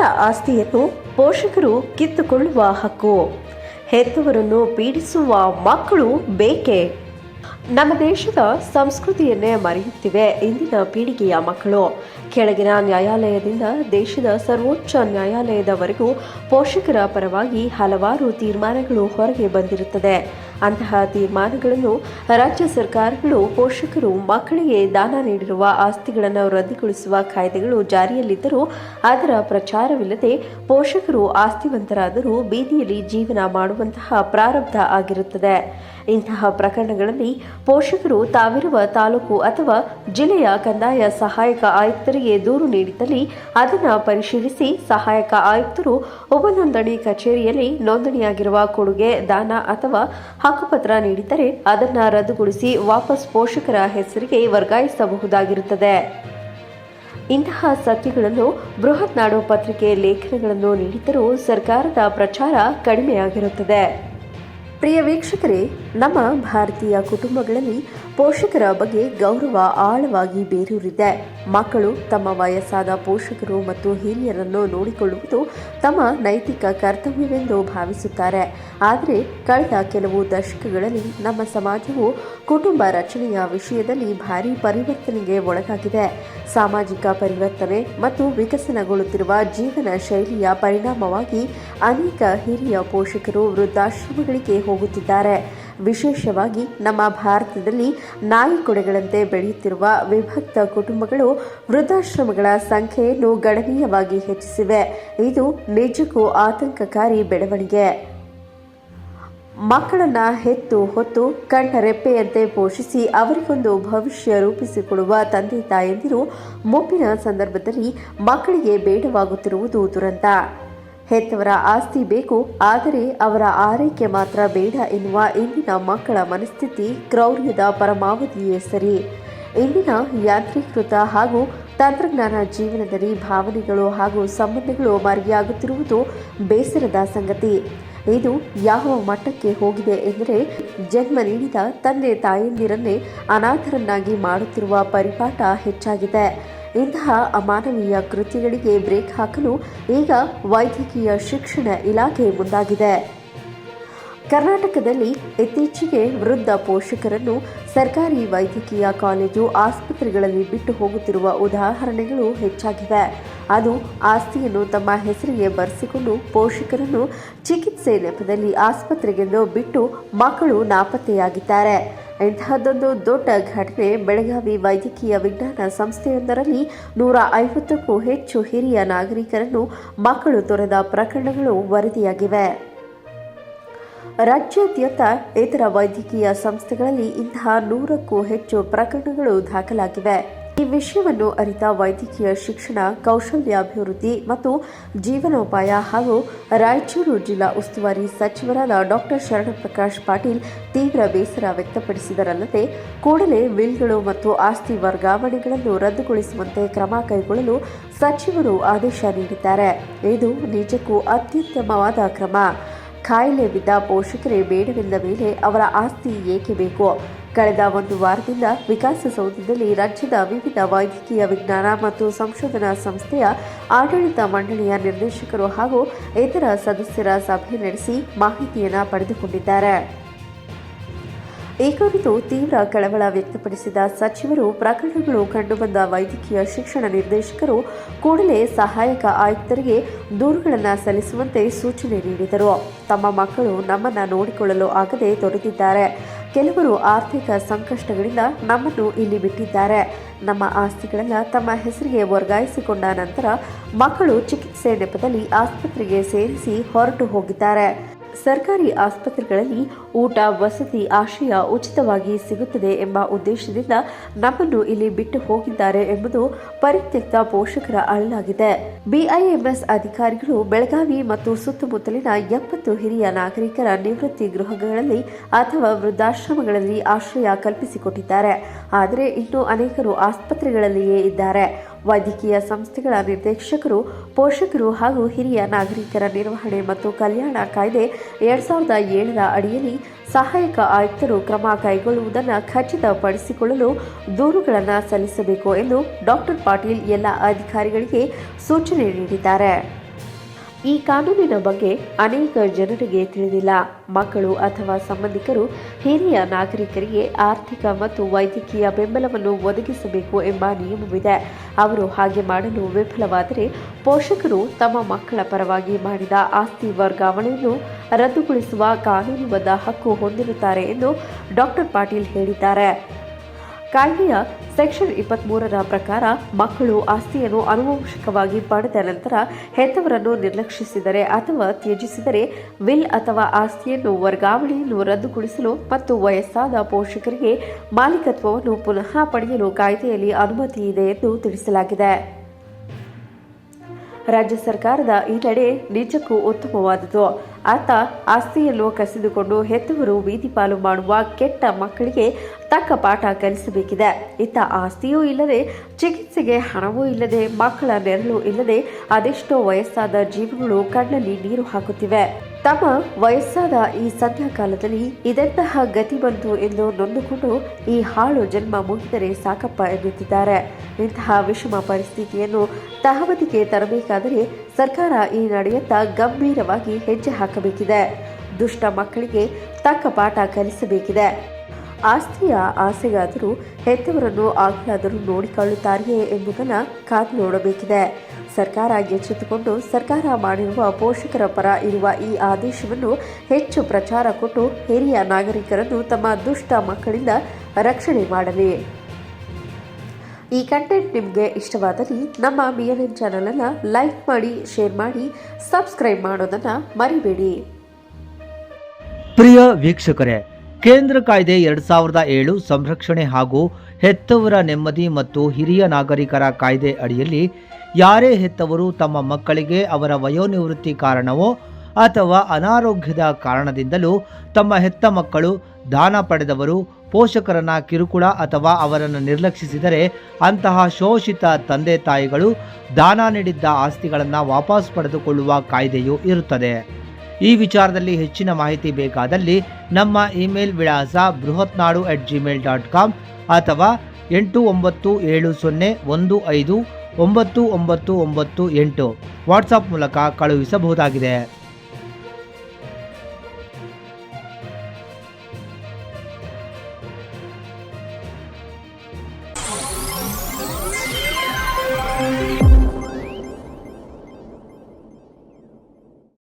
ಮಕ್ಕಳ ಆಸ್ತಿಯನ್ನು ಪೋಷಕರು ಕಿತ್ತುಕೊಳ್ಳುವ ಹಕ್ಕು. ಹೆತ್ತವರನ್ನು ಪೀಡಿಸುವ ಮಕ್ಕಳು ಬೇಕೇ? ನಮ್ಮ ದೇಶದ ಸಂಸ್ಕೃತಿಯನ್ನೇ ಮರೆಯುತ್ತಿವೆ ಇಂದಿನ ಪೀಳಿಗೆಯ ಮಕ್ಕಳು. ಕೆಳಗಿನ ನ್ಯಾಯಾಲಯದಿಂದ ದೇಶದ ಸರ್ವೋಚ್ಚ ನ್ಯಾಯಾಲಯದವರೆಗೂ ಪೋಷಕರ ಪರವಾಗಿ ಹಲವಾರು ತೀರ್ಮಾನಗಳು ಹೊರಗೆ ಬಂದಿರುತ್ತದೆ. ಅಂತಹ ತೀರ್ಮಾನಗಳನ್ನು ರಾಜ್ಯ ಸರ್ಕಾರಗಳು ಪೋಷಕರು, ಮಕ್ಕಳಿಗೆ ದಾನ ನೀಡಿರುವ ಆಸ್ತಿಗಳನ್ನು ರದ್ದುಗೊಳಿಸುವ ಕಾಯ್ದೆಗಳು ಜಾರಿಯಲ್ಲಿದ್ದರೂ ಅದರ ಪ್ರಚಾರವಿಲ್ಲದೆ ಪೋಷಕರು ಆಸ್ತಿವಂತರಾದರೂ ಬೀದಿಯಲ್ಲಿ ಜೀವನ ಮಾಡುವಂತಹ ಪ್ರಾರಬ್ಧ ಆಗಿರುತ್ತದೆ. ಇಂತಹ ಪ್ರಕರಣಗಳಲ್ಲಿ ಪೋಷಕರು ತಾವಿರುವ ತಾಲೂಕು ಅಥವಾ ಜಿಲ್ಲೆಯ ಕಂದಾಯ ಸಹಾಯಕ ಆಯುಕ್ತರಿಗೆ ದೂರು ನೀಡಿದಲ್ಲಿ ಅದನ್ನು ಪರಿಶೀಲಿಸಿ ಸಹಾಯಕ ಆಯುಕ್ತರು ಉಪನೋಂದಣಿ ಕಚೇರಿಯಲ್ಲಿ ನೋಂದಣಿಯಾಗಿರುವ ಕೊಡುಗೆ, ದಾನ ಅಥವಾ ಹಕ್ಕುಪತ್ರ ನೀಡಿದರೆ ಅದನ್ನು ರದ್ದುಗೊಳಿಸಿ ವಾಪಸ್ ಪೋಷಕರ ಹೆಸರಿಗೆ ವರ್ಗಾಯಿಸಬಹುದಾಗಿರುತ್ತದೆ. ಇಂತಹ ಸತ್ಯಗಳನ್ನು ಬೃಹತ್ ನಾಡು ಪತ್ರಿಕೆ ಲೇಖನಗಳನ್ನು ನೀಡಿದ್ದರೂ ಸರ್ಕಾರದ ಪ್ರಚಾರ ಕಡಿಮೆಯಾಗಿರುತ್ತದೆ. ಪ್ರಿಯ ವೀಕ್ಷಕರೇ, ನಮ್ಮ ಭಾರತೀಯ ಕುಟುಂಬಗಳಲ್ಲಿ ಪೋಷಕರ ಬಗ್ಗೆ ಗೌರವ ಆಳವಾಗಿ ಬೇರೂರಿದೆ. ಮಕ್ಕಳು ತಮ್ಮ ವಯಸ್ಸಾದ ಪೋಷಕರು ಮತ್ತು ಹಿರಿಯರನ್ನು ನೋಡಿಕೊಳ್ಳುವುದು ತಮ್ಮ ನೈತಿಕ ಕರ್ತವ್ಯವೆಂದು ಭಾವಿಸುತ್ತಾರೆ. ಆದರೆ ಕಳೆದ ಕೆಲವು ದಶಕಗಳಲ್ಲಿ ನಮ್ಮ ಸಮಾಜವು ಕುಟುಂಬ ರಚನೆಯ ವಿಷಯದಲ್ಲಿ ಭಾರಿ ಪರಿವರ್ತನೆಗೆ ಒಳಗಾಗಿದೆ. ಸಾಮಾಜಿಕ ಪರಿವರ್ತನೆ ಮತ್ತು ವಿಕಸನಗೊಳ್ಳುತ್ತಿರುವ ಜೀವನ ಶೈಲಿಯ ಪರಿಣಾಮವಾಗಿ ಅನೇಕ ಹಿರಿಯ ಪೋಷಕರು ವೃದ್ಧಾಶ್ರಮಗಳಿಗೆ ಹೋಗುತ್ತಿದ್ದಾರೆ. ವಿಶೇಷವಾಗಿ ನಮ್ಮ ಭಾರತದಲ್ಲಿ ನಾಯಿ ಕೊಡೆಗಳಂತೆ ಬೆಳೆಯುತ್ತಿರುವ ವಿಭಕ್ತ ಕುಟುಂಬಗಳು ವೃದ್ಧಾಶ್ರಮಗಳ ಸಂಖ್ಯೆಯನ್ನು ಗಣನೀಯವಾಗಿ ಹೆಚ್ಚಿಸಿವೆ. ಇದು ನಿಜಕ್ಕೂ ಆತಂಕಕಾರಿ ಬೆಳವಣಿಗೆ. ಮಕ್ಕಳನ್ನ ಹೆತ್ತು ಹೊತ್ತು ಕಣ್ಣ ರೆಪ್ಪೆಯಂತೆ ಪೋಷಿಸಿ ಅವರಿಗೊಂದು ಭವಿಷ್ಯ ರೂಪಿಸಿಕೊಡುವ ತಂದೆ ತಾಯಂದಿರು ಮುಪ್ಪಿನ ಸಂದರ್ಭದಲ್ಲಿ ಮಕ್ಕಳಿಗೆ ಬೇಡವಾಗುತ್ತಿರುವುದು ದುರಂತ. ಹೆತ್ತವರ ಆಸ್ತಿ ಬೇಕು, ಆದರೆ ಅವರ ಆರೈಕೆ ಮಾತ್ರ ಬೇಡ ಎನ್ನುವ ಇಂದಿನ ಮಕ್ಕಳ ಮನಸ್ಥಿತಿ ಕ್ರೌರ್ಯದ ಪರಮಾವಧಿಯೇ ಸರಿ. ಇಂದಿನ ಯಾಂತ್ರೀಕೃತ ಹಾಗೂ ತಂತ್ರಜ್ಞಾನ ಜೀವನದಲ್ಲಿ ಭಾವನೆಗಳು ಹಾಗೂ ಸಂಬಂಧಗಳು ಮರೆಯಾಗುತ್ತಿರುವುದು ಬೇಸರದ ಸಂಗತಿ. ಇದು ಯಾವ ಮಟ್ಟಕ್ಕೆ ಹೋಗಿದೆ ಎಂದರೆ, ಜನ್ಮ ನೀಡಿದ ತಂದೆ ತಾಯಂದಿರನ್ನೇ ಅನಾಥರನ್ನಾಗಿ ಮಾಡುತ್ತಿರುವ ಪರಿಪಾಠ ಹೆಚ್ಚಾಗಿದೆ. ಇಂತಹ ಅಮಾನವೀಯ ಕೃತ್ಯಗಳಿಗೆ ಬ್ರೇಕ್ ಹಾಕಲು ಈಗ ವೈದ್ಯಕೀಯ ಶಿಕ್ಷಣ ಇಲಾಖೆ ಮುಂದಾಗಿದೆ. ಕರ್ನಾಟಕದಲ್ಲಿ ಇತ್ತೀಚೆಗೆ ವೃದ್ಧ ಪೋಷಕರನ್ನು ಸರ್ಕಾರಿ ವೈದ್ಯಕೀಯ ಕಾಲೇಜು ಆಸ್ಪತ್ರೆಗಳಲ್ಲಿ ಬಿಟ್ಟು ಹೋಗುತ್ತಿರುವ ಉದಾಹರಣೆಗಳು ಹೆಚ್ಚಾಗಿವೆ. ಅದು ಆಸ್ತಿಯನ್ನು ತಮ್ಮ ಹೆಸರಿಗೆ ಬರೆಸಿಕೊಂಡು ಪೋಷಕರನ್ನು ಚಿಕಿತ್ಸೆ ನೆಪದಲ್ಲಿ ಆಸ್ಪತ್ರೆಗೆಂದು ಬಿಟ್ಟು ಮಕ್ಕಳು ನಾಪತ್ತೆಯಾಗಿದ್ದಾರೆ. ಇಂತಹದ್ದೊಂದು ದೊಡ್ಡ ಘಟನೆ. ಬೆಳಗಾವಿ ವೈದ್ಯಕೀಯ ವಿಜ್ಞಾನ ಸಂಸ್ಥೆಯೊಂದರಲ್ಲಿ ನೂರ ಐವತ್ತಕ್ಕೂ ಹೆಚ್ಚು ಹಿರಿಯ ನಾಗರಿಕರನ್ನು ಮಕ್ಕಳು ತೊರೆದ ಪ್ರಕರಣಗಳು ವರದಿಯಾಗಿವೆ. ರಾಜ್ಯಾದ್ಯಂತ ಇತರ ವೈದ್ಯಕೀಯ ಸಂಸ್ಥೆಗಳಲ್ಲಿ ಇಂತಹ ನೂರಕ್ಕೂ ಹೆಚ್ಚು ಪ್ರಕರಣಗಳು ದಾಖಲಾಗಿವೆ. ಈ ವಿಷಯವನ್ನು ಅರಿತ ವೈದ್ಯಕೀಯ ಶಿಕ್ಷಣ ಕೌಶಲ್ಯಾಭಿವೃದ್ಧಿ ಮತ್ತು ಜೀವನೋಪಾಯ ಹಾಗೂ ರಾಯಚೂರು ಜಿಲ್ಲಾ ಉಸ್ತುವಾರಿ ಸಚಿವರಾದ ಡಾಕ್ಟರ್ ಶರಣಪ್ರಕಾಶ್ ಪಾಟೀಲ್ ತೀವ್ರ ಬೇಸರ ವ್ಯಕ್ತಪಡಿಸಿದರಲ್ಲದೆ, ಕೂಡಲೇ ವಿಲ್ಗಳು ಮತ್ತು ಆಸ್ತಿ ವರ್ಗಾವಣೆಗಳನ್ನು ರದ್ದುಗೊಳಿಸುವಂತೆ ಕ್ರಮ ಕೈಗೊಳ್ಳಲು ಸಚಿವರು ಆದೇಶ ನೀಡಿದ್ದಾರೆ. ಇದು ನಿಜಕ್ಕೂ ಅತ್ಯುತ್ತಮವಾದ ಕ್ರಮ. ಕಾಯಿಲೆ ಬಿದ್ದ ಪೋಷಕರೇ ಬೇಡವೆಂದ ಮೇಲೆ ಅವರ ಆಸ್ತಿ ಏಕೆ ಬೇಕು? ಕಳೆದ ಒಂದು ವಾರದಿಂದ ವಿಕಾಸಸೌಧದಲ್ಲಿ ರಾಜ್ಯದ ವಿವಿಧ ವೈದ್ಯಕೀಯ ವಿಜ್ಞಾನ ಮತ್ತು ಸಂಶೋಧನಾ ಸಂಸ್ಥೆಯ ಆಡಳಿತ ಮಂಡಳಿಯ ನಿರ್ದೇಶಕರು ಹಾಗೂ ಇತರ ಸದಸ್ಯರ ಸಭೆ ನಡೆಸಿ ಮಾಹಿತಿಯನ್ನು ಪಡೆದುಕೊಂಡಿದ್ದಾರೆ. ಈ ಕುರಿತು ತೀವ್ರ ಕಳವಳ ವ್ಯಕ್ತಪಡಿಸಿದ ಸಚಿವರು, ಪ್ರಕರಣಗಳು ಕಂಡುಬಂದ ವೈದ್ಯಕೀಯ ಶಿಕ್ಷಣ ನಿರ್ದೇಶಕರು ಕೂಡಲೇ ಸಹಾಯಕ ಆಯುಕ್ತರಿಗೆ ದೂರುಗಳನ್ನು ಸಲ್ಲಿಸುವಂತೆ ಸೂಚನೆ ನೀಡಿದರು. ತಮ್ಮ ಮಕ್ಕಳು ನಮ್ಮನ್ನು ನೋಡಿಕೊಳ್ಳಲು ಆಗದೆ ತೊರೆದಿದ್ದಾರೆ ಕೆಲವರು ಆರ್ಥಿಕ ಸಂಕಷ್ಟಗಳಿಂದ ನಮ್ಮನ್ನು ಇಲ್ಲಿ ಬಿಟ್ಟಿದ್ದಾರೆ. ನಮ್ಮ ಆಸ್ತಿಗಳನ್ನು ತಮ್ಮ ಹೆಸರಿಗೆ ವರ್ಗಾಯಿಸಿಕೊಂಡ ನಂತರ ಮಕ್ಕಳು ಚಿಕಿತ್ಸೆ ನೆಪದಲ್ಲಿ ಆಸ್ಪತ್ರೆಗೆ ಸೇರಿಸಿ ಹೊರಟು ಹೋಗಿದ್ದಾರೆ. ಸರ್ಕಾರಿ ಆಸ್ಪತ್ರೆಗಳಲ್ಲಿ ಊಟ, ವಸತಿ, ಆಶ್ರಯ ಉಚಿತವಾಗಿ ಸಿಗುತ್ತದೆ ಎಂಬ ಉದ್ದೇಶದಿಂದ ನಮ್ಮನ್ನು ಇಲ್ಲಿ ಬಿಟ್ಟು ಹೋಗಿದ್ದಾರೆ ಎಂಬುದು ಪರಿತ್ಯಕ್ತ ಪೋಷಕರ ಅಳಲಾಗಿದೆ. ಬಿಐಎಂಎಸ್ ಅಧಿಕಾರಿಗಳು ಬೆಳಗಾವಿ ಮತ್ತು ಸುತ್ತಮುತ್ತಲಿನ ಎಪ್ಪತ್ತು ಹಿರಿಯ ನಾಗರಿಕರ ನಿವೃತ್ತಿ ಗೃಹಗಳಲ್ಲಿ ಅಥವಾ ವೃದ್ಧಾಶ್ರಮಗಳಲ್ಲಿ ಆಶ್ರಯ ಕಲ್ಪಿಸಿಕೊಟ್ಟಿದ್ದಾರೆ. ಆದರೆ ಇನ್ನೂ ಅನೇಕರು ಆಸ್ಪತ್ರೆಗಳಲ್ಲಿಯೇ ಇದ್ದಾರೆ. ವೈದ್ಯಕೀಯ ಸಂಸ್ಥೆಗಳ ನಿರ್ದೇಶಕರು, ಪೋಷಕರು ಹಾಗೂ ಹಿರಿಯ ನಾಗರಿಕರ ನಿರ್ವಹಣೆ ಮತ್ತು ಕಲ್ಯಾಣ ಕಾಯ್ದೆ ಎರಡ್ ಸಾವಿರದ ಏಳರ ಅಡಿಯಲ್ಲಿ ಸಹಾಯಕ ಆಯುಕ್ತರು ಕ್ರಮ ಕೈಗೊಳ್ಳುವುದನ್ನು ಖಚಿತಪಡಿಸಿಕೊಳ್ಳಲು ದೂರುಗಳನ್ನು ಸಲ್ಲಿಸಬೇಕು ಎಂದು ಡಾಕ್ಟರ್ ಪಾಟೀಲ್ ಎಲ್ಲ ಅಧಿಕಾರಿಗಳಿಗೆ ಸೂಚನೆ ನೀಡಿದ್ದಾರೆ. ಈ ಕಾನೂನಿನ ಬಗ್ಗೆ ಅನೇಕ ಜನರಿಗೆ ತಿಳಿದಿಲ್ಲ. ಮಕ್ಕಳು ಅಥವಾ ಸಂಬಂಧಿಕರು, ಹಿರಿಯ ನಾಗರಿಕರಿಗೆ ಆರ್ಥಿಕ ಮತ್ತು ವೈದ್ಯಕೀಯ ಬೆಂಬಲವನ್ನು ಒದಗಿಸಬೇಕು ಎಂಬ ನಿಯಮವಿದೆ. ಅವರು ಹಾಗೆ ಮಾಡಲು ವಿಫಲವಾದರೆ ಪೋಷಕರು ತಮ್ಮ ಮಕ್ಕಳ ಪರವಾಗಿ ಮಾಡಿದ ಆಸ್ತಿ ವರ್ಗಾವಣೆಯನ್ನು ರದ್ದುಗೊಳಿಸುವ ಕಾನೂನುಬದ್ಧ ಹಕ್ಕು ಹೊಂದಿರುತ್ತಾರೆ ಎಂದು ಡಾಕ್ಟರ್ ಪಾಟೀಲ್ ಹೇಳಿದ್ದಾರೆ. ಕಾಯ್ದೆಯ ಸೆಕ್ಷನ್ ಇಪ್ಪತ್ಮೂರರ ಪ್ರಕಾರ ಮಕ್ಕಳು ಆಸ್ತಿಯನ್ನು ಅನುವಂಶಿಕವಾಗಿ ಪಡೆದ ನಂತರ ಹೆತ್ತವರನ್ನು ನಿರ್ಲಕ್ಷಿಸಿದರೆ ಅಥವಾ ತ್ಯಜಿಸಿದರೆ ವಿಲ್ ಅಥವಾ ಆಸ್ತಿಯನ್ನು ವರ್ಗಾವಣೆಯನ್ನು ರದ್ದುಗೊಳಿಸಲು ಮತ್ತು ವಯಸ್ಸಾದ ಪೋಷಕರಿಗೆ ಮಾಲೀಕತ್ವವನ್ನು ಪುನಃ ಪಡೆಯಲು ಕಾಯ್ದೆಯಲ್ಲಿ ಅನುಮತಿ ಇದೆ ಎಂದು ತಿಳಿಸಲಾಗಿದೆ. ರಾಜ್ಯ ಸರ್ಕಾರದ ಈ ನಡೆ ನಿಜಕ್ಕೂ ಉತ್ತಮವಾದುದು ಆತ ಆಸ್ತಿಯನ್ನು ಕಸಿದುಕೊಂಡು ಹೆತ್ತವರು ಬೀದಿಪಾಲು ಮಾಡುವ ಕೆಟ್ಟ ಮಕ್ಕಳಿಗೆ ತಕ್ಕ ಪಾಠ ಕಲಿಸಬೇಕಿದೆ. ಇತ್ತ ಆಸ್ತಿಯೂ ಇಲ್ಲದೆ, ಚಿಕಿತ್ಸೆಗೆ ಹಣವೂ ಇಲ್ಲದೆ, ಮಕ್ಕಳ ನೆರಳು ಇಲ್ಲದೆ, ಅದೆಷ್ಟೋ ವಯಸ್ಸಾದ ಜೀವಗಳು ಕಣ್ಣಲ್ಲಿ ನೀರು ಹಾಕುತ್ತಿವೆ. ತಮ್ಮ ವಯಸ್ಸಾದ ಈ ಸದ್ಯ ಕಾಲದಲ್ಲಿ ಇದೆಂತಹ ಗತಿ ಬಂತು ಎಂದು ನೊಂದುಕೊಂಡು ಈ ಹಾಳು ಜನ್ಮ ಮುಗಿದರೆ ಸಾಕಪ್ಪ ಎನ್ನುತ್ತಿದ್ದಾರೆ. ಇಂತಹ ವಿಷಮ ಪರಿಸ್ಥಿತಿಯನ್ನು ತಹಬದಿಗೆ ತರಬೇಕಾದರೆ ಸರ್ಕಾರ ಈ ನಡೆಯತ್ತ ಗಂಭೀರವಾಗಿ ಹೆಜ್ಜೆ ಹಾಕಬೇಕಿದೆ. ದುಷ್ಟ ಮಕ್ಕಳಿಗೆ ತಕ್ಕ ಪಾಠ ಕಲಿಸಬೇಕಿದೆ. ಆಸ್ತಿಯ ಆಸೆಗಾದರೂ ಹೆತ್ತವರನ್ನು ಆಗಲಾದರೂ ನೋಡಿಕೊಳ್ಳುತ್ತಾರೆಯೇ ಎಂಬುದನ್ನು ಕಾದು ನೋಡಬೇಕಿದೆ. ಸರ್ಕಾರ ಎಚ್ಚೆತ್ತುಕೊಂಡು ಸರ್ಕಾರ ಮಾಡಿರುವ ಪೋಷಕರ ಪರ ಇರುವ ಈ ಆದೇಶವನ್ನು ಹೆಚ್ಚು ಪ್ರಚಾರ ಕೊಟ್ಟು ಹಿರಿಯ ನಾಗರಿಕರನ್ನು ತಮ್ಮ ದುಷ್ಟ ಮಕ್ಕಳಿಂದ ರಕ್ಷಣೆ ಮಾಡಲಿ. ಈ ಕಂಟೆಂಟ್ ನಿಮಗೆ ಇಷ್ಟವಾದಲ್ಲಿ ನಮ್ಮ ಬಿ ಎನ್ ಎನ್ ಚಾನಲನ್ನು ಲೈಕ್ ಮಾಡಿ ಶೇರ್ ಮಾಡಿ ಸಬ್ಸ್ಕ್ರೈಬ್ ಮಾಡೋದನ್ನು ಮರಿಬೇಡಿ. ಪ್ರಿಯ ವೀಕ್ಷಕರೇ, ಕೇಂದ್ರ ಕಾಯ್ದೆ ಎರಡ್ ಸಾವಿರದ ಏಳು ಸಂರಕ್ಷಣೆ ಹಾಗೂ ಹೆತ್ತವರ ನೆಮ್ಮದಿ ಮತ್ತು ಹಿರಿಯ ನಾಗರಿಕರ ಕಾಯ್ದೆ ಅಡಿಯಲ್ಲಿ ಯಾರೇ ಹೆತ್ತವರು ತಮ್ಮ ಮಕ್ಕಳಿಗೆ ಅವರ ವಯೋನಿವೃತ್ತಿ ಕಾರಣವೋ ಅಥವಾ ಅನಾರೋಗ್ಯದ ಕಾರಣದಿಂದಲೂ ತಮ್ಮ ಹೆತ್ತ ಮಕ್ಕಳು ದಾನ ಪಡೆದವರು, ಪೋಷಕರನ್ನ ಕಿರುಕುಳ ಅಥವಾ ಅವರನ್ನು ನಿರ್ಲಕ್ಷಿಸಿದರೆ ಅಂತಹ ಶೋಷಿತ ತಂದೆ ತಾಯಿಗಳು ದಾನ ನೀಡಿದ್ದ ಆಸ್ತಿಗಳನ್ನು ವಾಪಸ್ ಪಡೆದುಕೊಳ್ಳುವ ಕಾಯ್ದೆಯು ಇರುತ್ತದೆ. ಈ ವಿಚಾರದಲ್ಲಿ ಹೆಚ್ಚಿನ ಮಾಹಿತಿ ಬೇಕಾದಲ್ಲಿ ನಮ್ಮ ಇಮೇಲ್ ವಿಳಾಸ Bruhatnadu at Gmail dot com ಅಥವಾ ಎಂಟು ಒಂಬತ್ತು ಏಳು ಸೊನ್ನೆ ಒಂದು ಐದು ಒಂಬತ್ತು ಒಂಬತ್ತು ಒಂಬತ್ತು ಎಂಟು. ವಾಟ್ಸಪ್ ಮೂಲಕ ಕಳುಹಿಸಬಹುದಾಗಿದೆ.